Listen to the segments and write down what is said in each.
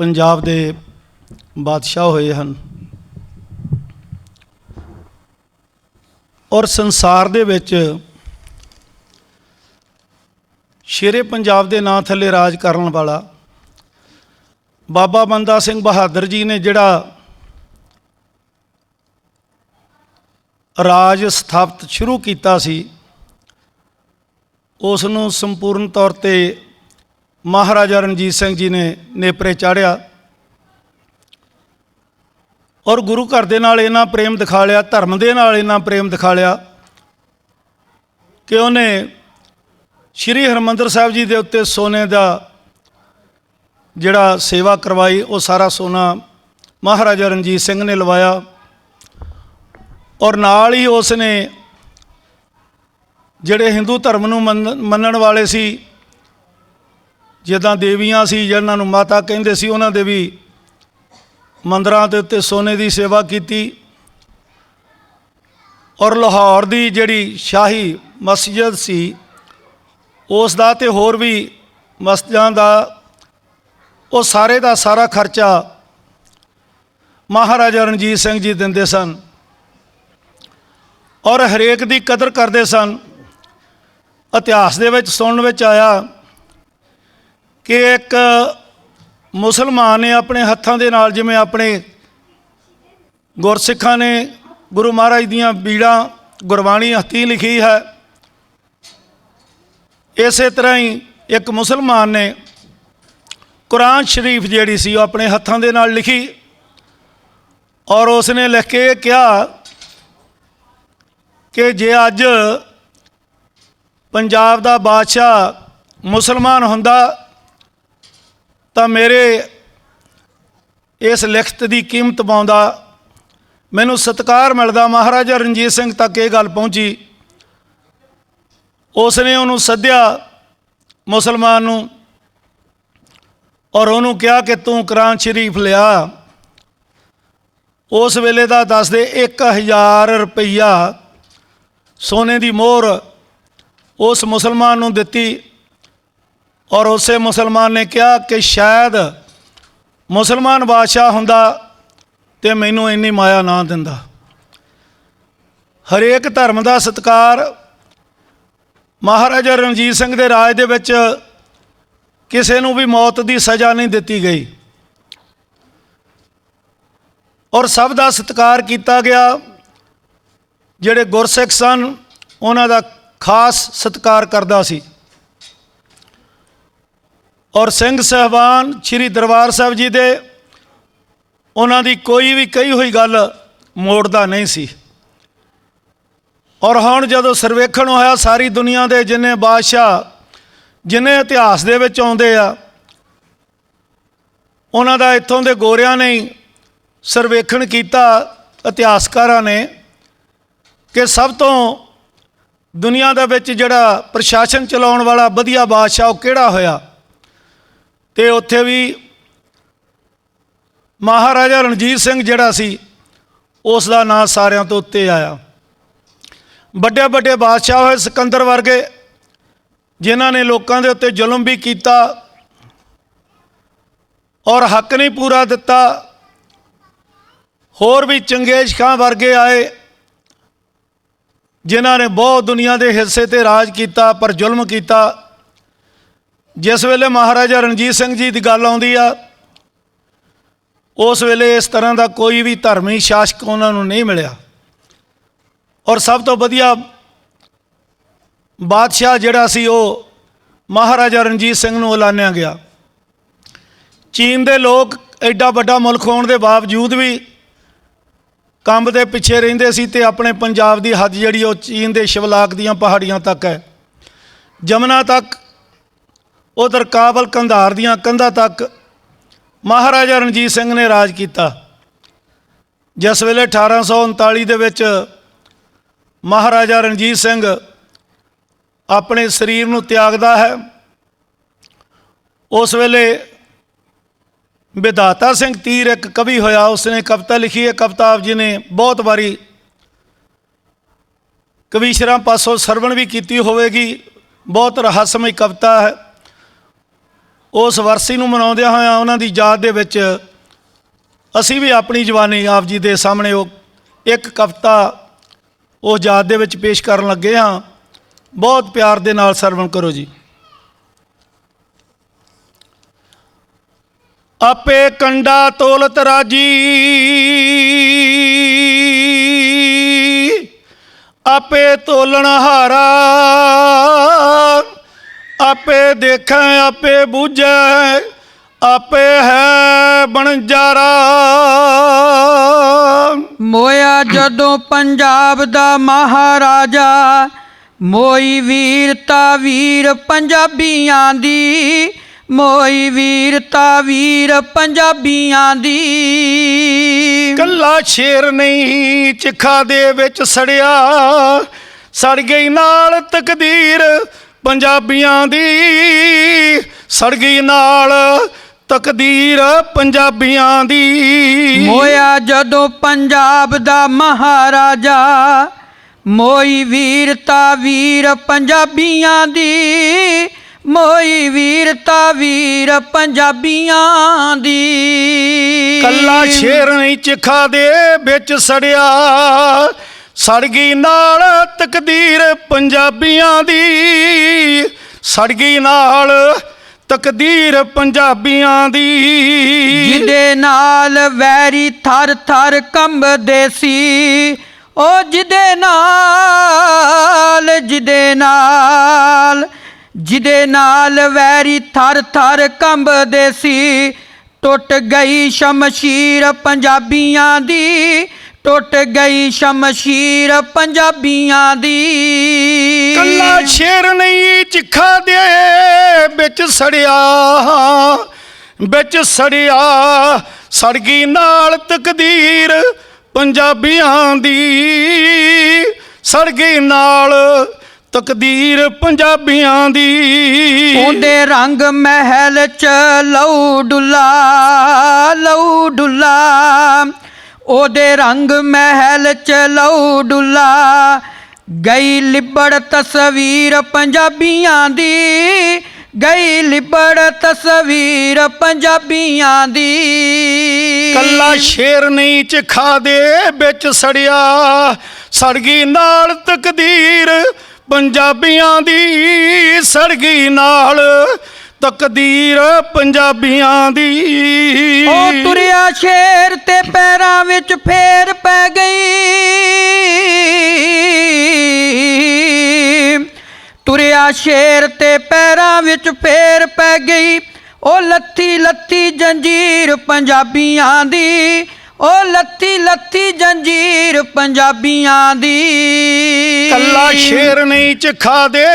ਪੰਜਾਬ ਦੇ ਬਾਦਸ਼ਾਹ ਹੋਏ ਹਨ। ਔਰ ਸੰਸਾਰ ਦੇ ਵਿੱਚ ਸ਼ੇਰੇ ਪੰਜਾਬ ਦੇ ਨਾਂ ਥੱਲੇ ਰਾਜ ਕਰਨ ਵਾਲਾ ਬਾਬਾ ਬੰਦਾ ਸਿੰਘ ਬਹਾਦਰ ਜੀ ਨੇ ਜਿਹੜਾ ਰਾਜ ਸਥਾਪਿਤ ਸ਼ੁਰੂ ਕੀਤਾ ਸੀ, ਉਸ ਨੂੰ ਸੰਪੂਰਨ ਤੌਰ ਤੇ ਮਹਾਰਾਜਾ ਰਣਜੀਤ ਸਿੰਘ ਜੀ ਨੇ ਨੇਪਰੇ ਚਾੜਿਆ ਔਰ ਗੁਰੂ ਘਰ ਦੇ ਨਾਲ ਇਹਨਾਂ ਪ੍ਰੇਮ ਦਿਖਾ ਲਿਆ, ਧਰਮ ਦੇ ਨਾਲ ਇਹਨਾਂ ਪ੍ਰੇਮ ਦਿਖਾ ਲਿਆ ਕਿ ਉਹਨੇ ਸ਼੍ਰੀ ਹਰਮੰਦਰ ਸਾਹਿਬ ਜੀ ਦੇ ਉੱਤੇ ਸੋਨੇ ਦਾ ਜਿਹੜਾ ਸੇਵਾ ਕਰਵਾਈ, ਉਹ ਸਾਰਾ ਸੋਨਾ ਮਹਾਰਾਜਾ ਰਣਜੀਤ ਸਿੰਘ ਨੇ ਲਵਾਇਆ ਔਰ ਨਾਲ ਹੀ ਉਸ ਨੇ ਜਿਹੜੇ ਹਿੰਦੂ ਧਰਮ ਨੂੰ ਮੰਨ- ਮੰਨਣ ਵਾਲੇ ਸੀ ਜਿੱਦਾਂ ਦੇਵੀਆਂ ਸੀ ਜਿਹਨਾਂ ਨੂੰ ਮਾਤਾ ਕਹਿੰਦੇ ਸੀ, ਉਹਨਾਂ ਦੇ ਵੀ ਮੰਦਰਾਂ ਦੇ ਉੱਤੇ ਸੋਨੇ ਦੀ ਸੇਵਾ ਕੀਤੀ। ਔਰ ਲਾਹੌਰ ਦੀ ਜਿਹੜੀ ਸ਼ਾਹੀ ਮਸਜਿਦ ਸੀ, ਉਸ ਦਾ ਤੇ ਹੋਰ ਵੀ ਮਸਜਿਦਾਂ ਦਾ, ਉਹ ਸਾਰੇ ਦਾ ਸਾਰਾ ਖਰਚਾ ਮਹਾਰਾਜਾ ਰਣਜੀਤ ਸਿੰਘ ਜੀ ਦਿੰਦੇ ਸਨ। ਔਰ ਹਰੇਕ ਦੀ ਕਦਰ ਕਰਦੇ ਸਨ। ਇਤਿਹਾਸ ਦੇ ਵਿੱਚ ਸੁਣਨ ਵਿੱਚ ਆਇਆ ਕਿ ਇੱਕ ਮੁਸਲਮਾਨ ਨੇ ਆਪਣੇ ਹੱਥਾਂ ਦੇ ਨਾਲ ਜਿਵੇਂ ਆਪਣੇ ਗੁਰਸਿੱਖਾਂ ਨੇ ਗੁਰੂ ਮਹਾਰਾਜ ਦੀਆਂ ਬੀੜਾਂ ਗੁਰਬਾਣੀ ਹੱਥੀਂ ਲਿਖੀ ਹੈ, ਇਸੇ ਤਰ੍ਹਾਂ ਹੀ ਇੱਕ ਮੁਸਲਮਾਨ ਨੇ ਕੁਰਾਨ ਸ਼ਰੀਫ ਜਿਹੜੀ ਸੀ ਉਹ ਆਪਣੇ ਹੱਥਾਂ ਦੇ ਨਾਲ ਲਿਖੀ ਔਰ ਉਸ ਨੇ ਲਿਖ ਕੇ ਇਹ ਕਿਹਾ ਕਿ ਜੇ ਅੱਜ ਪੰਜਾਬ ਦਾ ਬਾਦਸ਼ਾਹ ਮੁਸਲਮਾਨ ਹੁੰਦਾ ਤਾਂ ਮੇਰੇ ਇਸ ਲਿਖਤ ਦੀ ਕੀਮਤ ਪਾਉਂਦਾ ਮੈਨੂੰ ਸਤਿਕਾਰ ਮਿਲਦਾ ਮਹਾਰਾਜਾ ਰਣਜੀਤ ਸਿੰਘ ਤੱਕ ਇਹ ਗੱਲ ਪਹੁੰਚੀ। ਉਸ ਨੇ ਉਹਨੂੰ ਸੱਦਿਆ ਮੁਸਲਮਾਨ ਨੂੰ ਔਰ ਉਹਨੂੰ ਕਿਹਾ ਕਿ ਤੂੰ ਕੁਰਾਨ ਸ਼ਰੀਫ ਲਿਆ। ਉਸ ਵੇਲੇ ਦਾ ਦੱਸਦੇ 1000 ਰੁਪਈਆ ਸੋਨੇ ਦੀ ਮੋਹਰ ਉਸ ਮੁਸਲਮਾਨ ਨੂੰ ਦਿੱਤੀ। ਔਰ ਉਸੇ ਮੁਸਲਮਾਨ ਨੇ ਕਿਹਾ ਕਿ ਸ਼ਾਇਦ ਮੁਸਲਮਾਨ ਬਾਦਸ਼ਾਹ ਹੁੰਦਾ ਤੇ ਮੈਨੂੰ ਇੰਨੀ ਮਾਇਆ ਨਾ ਦਿੰਦਾ। ਹਰੇਕ ਧਰਮ ਦਾ ਸਤਕਾਰ ਮਹਾਰਾਜਾ ਰਣਜੀਤ ਸਿੰਘ ਦੇ ਰਾਜ ਦੇ ਵਿੱਚ ਕਿਸੇ ਨੂੰ ਵੀ ਮੌਤ ਦੀ ਸਜ਼ਾ ਨਹੀਂ ਦਿੱਤੀ ਗਈ। ਔਰ ਸਭ ਦਾ ਸਤਿਕਾਰ ਕੀਤਾ ਗਿਆ। ਜਿਹੜੇ ਗੁਰਸਿੱਖ ਸਨ, ਉਹਨਾਂ ਦਾ ਖਾਸ ਸਤਿਕਾਰ ਕਰਦਾ ਸੀ। ਔਰ ਸਿੰਘ ਸਹਿਬਾਨ ਸ੍ਰੀ ਦਰਬਾਰ ਸਾਹਿਬ ਜੀ ਦੇ ਉਹਨਾਂ ਦੀ ਕੋਈ ਵੀ ਕਹੀ ਹੋਈ ਗੱਲ ਮੋੜਦਾ ਨਹੀਂ ਸੀ। ਔਰ ਹੁਣ ਜਦੋਂ ਸਰਵੇਖਣ ਹੋਇਆ ਸਾਰੀ ਦੁਨੀਆ ਦੇ ਜਿੰਨੇ ਬਾਦਸ਼ਾਹ, ਜਿੰਨੇ ਇਤਿਹਾਸ ਦੇ ਵਿੱਚ ਆਉਂਦੇ ਆ, ਉਹਨਾਂ ਦਾ ਇੱਥੋਂ ਦੇ ਗੋਰਿਆਂ ਨੇ ਸਰਵੇਖਣ ਕੀਤਾ, ਇਤਿਹਾਸਕਾਰਾਂ ਨੇ, ਕਿ ਸਭ ਤੋਂ ਦੁਨੀਆ ਦੇ ਵਿੱਚ ਜਿਹੜਾ ਪ੍ਰਸ਼ਾਸਨ ਚਲਾਉਣ ਵਾਲਾ ਵਧੀਆ ਬਾਦਸ਼ਾਹ ਉਹ ਕਿਹੜਾ ਹੋਇਆ? ਤੇ ਉੱਥੇ ਵੀ ਮਹਾਰਾਜਾ ਰਣਜੀਤ ਸਿੰਘ ਜਿਹੜਾ ਸੀ, ਉਸ ਦਾ ਨਾਂ ਸਾਰਿਆਂ ਤੋਂ ਉੱਤੇ ਆਇਆ। ਵੱਡੇ ਵੱਡੇ ਬਾਦਸ਼ਾਹ ਹੋਏ ਸਿਕੰਦਰ ਵਰਗੇ, ਜਿਨ੍ਹਾਂ ਨੇ ਲੋਕਾਂ ਦੇ ਉੱਤੇ ਜ਼ੁਲਮ ਵੀ ਕੀਤਾ ਔਰ ਹੱਕ ਨਹੀਂ ਪੂਰਾ ਦਿੱਤਾ, ਹੋਰ ਵੀ ਚੰਗੇਜ਼ ਖਾਂ ਵਰਗੇ ਆਏ, ਜਿਨ੍ਹਾਂ ਨੇ ਬਹੁਤ ਦੁਨੀਆ ਦੇ ਹਿੱਸੇ ਤੇ ਰਾਜ ਕੀਤਾ, ਪਰ ਜ਼ੁਲਮ ਕੀਤਾ। ਜਿਸ ਵੇਲੇ ਮਹਾਰਾਜਾ ਰਣਜੀਤ ਸਿੰਘ ਜੀ ਦੀ ਗੱਲ ਆਉਂਦੀ ਆ, ਉਸ ਵੇਲੇ ਇਸ ਤਰ੍ਹਾਂ ਦਾ ਕੋਈ ਵੀ ਧਰਮੀ ਸ਼ਾਸਕ ਉਹਨਾਂ ਨੂੰ ਨਹੀਂ ਮਿਲਿਆ। ਔਰ ਸਭ ਤੋਂ ਵਧੀਆ ਬਾਦਸ਼ਾਹ ਜਿਹੜਾ ਸੀ, ਉਹ ਮਹਾਰਾਜਾ ਰਣਜੀਤ ਸਿੰਘ ਨੂੰ ਐਲਾਨਿਆ ਗਿਆ। ਚੀਨ ਦੇ ਲੋਕ ਐਡਾ ਵੱਡਾ ਮੁਲਕ ਹੋਣ ਦੇ ਬਾਵਜੂਦ ਵੀ ਕੰਬ ਦੇ ਪਿੱਛੇ ਰਹਿੰਦੇ ਸੀ ਤੇ ਆਪਣੇ ਪੰਜਾਬ ਦੀ ਹੱਦ ਜਿਹੜੀ ਉਹ ਚੀਨ ਦੇ ਸ਼ਿਵਲਾਕ ਦੀਆਂ ਪਹਾੜੀਆਂ ਤੱਕ ਹੈ। ਜਮਨਾ ਤੱਕ ਉਧਰ ਕਾਬਲ ਕੰਧਾਰ ਦੀਆਂ ਕੰਧਾਂ ਤੱਕ ਮਹਾਰਾਜਾ ਰਣਜੀਤ ਸਿੰਘ ਨੇ ਰਾਜ ਕੀਤਾ। ਜਿਸ ਵੇਲੇ 1839 ਦੇ ਵਿੱਚ ਮਹਾਰਾਜਾ ਰਣਜੀਤ ਸਿੰਘ ਆਪਣੇ ਸਰੀਰ ਨੂੰ ਤਿਆਗਦਾ ਹੈ, ਉਸ ਵੇਲੇ ਵਿਧਾਤਾ ਸਿੰਘ ਤੀਰ ਇੱਕ ਕਵੀ ਹੋਇਆ, ਉਸਨੇ ਕਵਿਤਾ ਲਿਖੀ ਹੈ। ਕਵਿਤਾ ਆਪ ਜੀ ਨੇ ਬਹੁਤ ਵਾਰੀ ਕਵੀਸ਼ਰਾਂ ਪਾਸੋਂ ਸਰਵਣ ਵੀ ਕੀਤੀ ਹੋਵੇਗੀ। ਬਹੁਤ ਰਹੱਸਮਈ ਕਵਿਤਾ ਹੈ। ਉਸ ਵਰਸੀ ਨੂੰ ਮਨਾਉਂਦਿਆਂ ਹੋਇਆਂ ਉਹਨਾਂ ਦੀ ਯਾਦ ਦੇ ਵਿੱਚ ਅਸੀਂ ਵੀ ਆਪਣੀ ਜਵਾਨੀ ਆਪ ਜੀ ਦੇ ਸਾਹਮਣੇ ਉਹ ਇੱਕ ਕਵਿਤਾ ਉਸ ਯਾਦ ਦੇ ਵਿੱਚ ਪੇਸ਼ ਕਰਨ ਲੱਗੇ ਹਾਂ। ਬਹੁਤ ਪਿਆਰ ਦੇ ਨਾਲ ਸਰਵਣ ਕਰੋ ਜੀ। ਆਪੇ ਕੰਡਾ ਤੋਲਤ ਰਾਜੀ। ਆਪੇ ਤੋਲਣ ਹਾਰਾ। ਆਪੇ ਦੇਖੈ ਆਪੇ ਬੂਝੈ ਆਪੇ ਹੈ ਬਣਜਾਰਾ ਮੋਇਆ ਜਦੋਂ ਪੰਜਾਬ ਦਾ ਮਹਾਰਾਜਾ ਮੋਈ ਵੀਰਤਾ ਵੀਰ ਪੰਜਾਬੀਆਂ ਦੀ ਮੋਈ ਵੀਰਤਾ ਵੀਰ ਪੰਜਾਬੀਆਂ ਦੀ। ਕੱਲਾ ਸ਼ੇਰ ਨਹੀਂ ਚਿਖਾ ਦੇ ਵਿੱਚ ਸੜਿਆ ਸੜ ਗਈ ਨਾਲ ਤਕਦੀਰ ਪੰਜਾਬੀਆਂ ਦੀ ਸੜ ਗਈ ਨਾਲ ਤਕਦੀਰ ਪੰਜਾਬੀਆਂ ਦੀ। ਮੋਇਆ ਜਦੋਂ ਪੰਜਾਬ ਦਾ ਮਹਾਰਾਜਾ ਮੋਈ ਵੀਰਤਾ ਵੀਰ ਪੰਜਾਬੀਆਂ ਦੀ। ਮੋਈ ਵੀਰਤਾ ਵੀਰ ਪੰਜਾਬੀਆਂ ਦੀ। ਕੱਲਾ ਸ਼ੇਰ ਨਹੀਂ ਚਿਖਾ ਦੇ ਵਿੱਚ ਸੜਿਆ ਸੜ ਗਈ ਨਾਲ ਤਕਦੀਰ ਪੰਜਾਬੀਆਂ ਦੀ। ਸੜ ਗਈ ਨਾਲ ਤਕਦੀਰ ਪੰਜਾਬੀਆਂ ਦੀ। ਜਿਹਦੇ ਨਾਲ ਵੈਰੀ ਥਰ ਥਰ ਕੰਬਦੇ ਸੀ ਉਹ ਜਿਹਦੇ ਨਾਲ ਜਿਹਦੇ ਨਾਲ ਜਿਹਦੇ ਨਾਲ ਵੈਰੀ ਥਰ ਥਰ ਕੰਬਦੇ ਸੀ, ਟੁੱਟ ਗਈ ਸ਼ਮਸ਼ੀਰ ਪੰਜਾਬੀਆਂ ਦੀ। ਟੁੱਟ ਗਈ ਸ਼ਮਸ਼ੀਰ ਪੰਜਾਬੀਆਂ ਦੀ। ਕੱਲਾ ਸ਼ੇਰ ਨਹੀਂ ਚਿਖਾ ਦੇ ਵਿੱਚ ਸੜਿਆ ਵਿੱਚ ਸੜਿਆ। ਸੜ ਗਈ ਨਾਲ ਤਕਦੀਰ ਪੰਜਾਬੀਆਂ ਦੀ। ਸੜ ਗਈ ਨਾਲ ਤਕਦੀਰ ਪੰਜਾਬੀਆਂ ਦੀ। ਉਹਦੇ ਰੰਗ ਮਹਿਲ ਚ ਲਊ ਡੁੱਲਾ ਲਊ ਡੁੱਲਾ। ਉਹਦੇ ਰੰਗ ਮਹਿਲ ਚ ਲਊ ਡੁੱਲਾ। ਗਈ ਲਿਬੜ ਤਸਵੀਰ ਪੰਜਾਬੀਆਂ ਦੀ। ਗਈ ਲਿਬੜ ਤਸਵੀਰ ਪੰਜਾਬੀਆਂ ਦੀ। ਕੱਲਾ ਸ਼ੇਰ ਨਹੀਂ ਚਖਾ ਦੇ ਵਿੱਚ ਸੜਿਆ। ਸੜ ਗਈ ਨਾਲ ਤਕਦੀਰ ਪੰਜਾਬੀਆਂ ਦੀ। ਸੜ ਗਈ ਨਾਲ ਤਕਦੀਰ ਪੰਜਾਬੀਆਂ ਦੀ। ਉਹ ਤੁਰਿਆ ਸ਼ੇਰ ਤੇ ਪੈਰਾਂ ਵਿੱਚ ਫੇਰ ਪੈ ਗਈ। ਤੁਰਿਆ ਸ਼ੇਰ ਤੇ ਪੈਰਾਂ ਵਿੱਚ ਫੇਰ ਪੈ ਗਈ। ਉਹ ਲੱਥੀ ਲੱਥੀ ਜੰਜੀਰ ਪੰਜਾਬੀਆਂ ਦੀ। ਉਹ ਲੱਥੀ ਲੱਥੀ ਜੰਜੀਰ ਪੰਜਾਬੀਆਂ ਦੀ। ਕੱਲਾ ਸ਼ੇਰ ਨਹੀਂ ਚਖਾ ਦੇ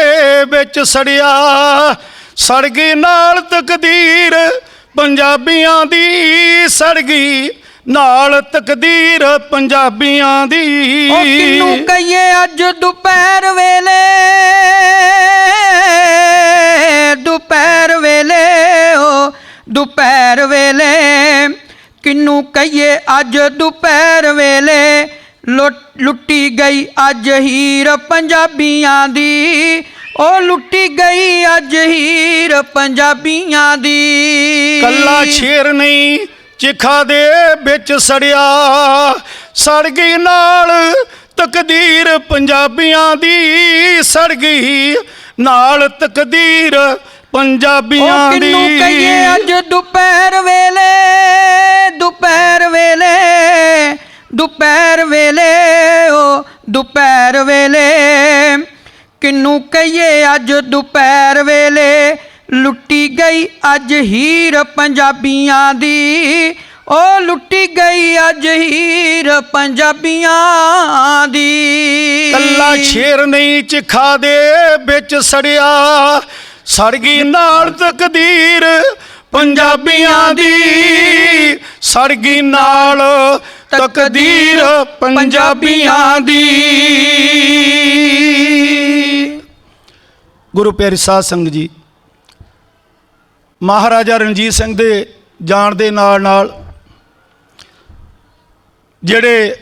ਵਿੱਚ ਸੜਿਆ। ਸੜ ਗਈ ਨਾਲ ਤਕਦੀਰ, ਪੰਜਾਬੀਆਂ ਦੀ ਸੜ ਗਈ ਨਾਲ ਤਕਦੀਰ, ਪੰਜਾਬੀਆਂ ਦੀ। ਉਹ ਕਿਨੂੰ ਕਹੀਏ ਅੱਜ ਦੁਪਹਿਰ ਵੇਲੇ? ਦੁਪਹਿਰ ਵੇਲੇ, ਓ ਦੁਪਹਿਰ ਵੇਲੇ। ਕਿਨੂੰ ਕਹੀਏ ਅੱਜ ਦੁਪਹਿਰ ਵੇਲੇ? ਲੁੱਟ- ਲੁੱਟੀ ਗਈ ਅੱਜ ਹੀਰ ਪੰਜਾਬੀਆਂ ਦੀ। ਉਹ ਲੁੱਟੀ ਗਈ ਅੱਜ ਹੀਰ ਪੰਜਾਬੀਆਂ ਦੀ। ਕੱਲਾ ਸ਼ੇਰ ਨਹੀਂ ਚਿਖਾ ਦੇ ਵਿੱਚ ਸੜਿਆ। ਸੜ ਗਈ ਨਾਲ ਤਕਦੀਰ ਪੰਜਾਬੀਆਂ ਦੀ ਸੜ ਗਈ ਨਾਲ ਤਕਦੀਰ ਪੰਜਾਬੀਆਂ ਉਹ ਦੀ। ਕਿਨੂੰ ਕਹੀਏ ਅੱਜ ਦੁਪਹਿਰ ਵੇਲੇ ਦੁਪਹਿਰ ਵੇਲੇ ਦੁਪਹਿਰ ਵੇਲੇ ਓ ਦੁਪਹਿਰ ਵੇਲੇ। ਕਿਨੂੰ ਕਹੀਏ ਅੱਜ ਦੁਪਹਿਰ ਵੇਲੇ? ਲੁੱਟੀ ਗਈ ਅੱਜ ਹੀਰ ਪੰਜਾਬੀਆਂ ਦੀ। ਉਹ ਲੁੱਟੀ ਗਈ ਅੱਜ ਹੀਰ ਪੰਜਾਬੀਆਂ ਦੀ। ਕੱਲਾ ਸ਼ੇਰ ਨਹੀਂ ਚਿਖਾ ਦੇ ਵਿੱਚ ਸੜਿਆ। ਸੜ ਗਈ ਨਾਲ ਤਕਦੀਰ ਪੰਜਾਬੀਆਂ ਦੀ। ਸੜ ਗਈ ਨਾਲ ਤਕਦੀਰ ਪੰਜਾਬੀਆਂ ਦੀ। ਗੁਰੂ ਪਿਆਰੀ ਸਾਧ ਸੰਗਤ ਜੀ। ਮਹਾਰਾਜਾ ਰਣਜੀਤ ਸਿੰਘ ਦੇ ਜਾਣ ਦੇ ਨਾਲ ਨਾਲ ਜਿਹੜੇ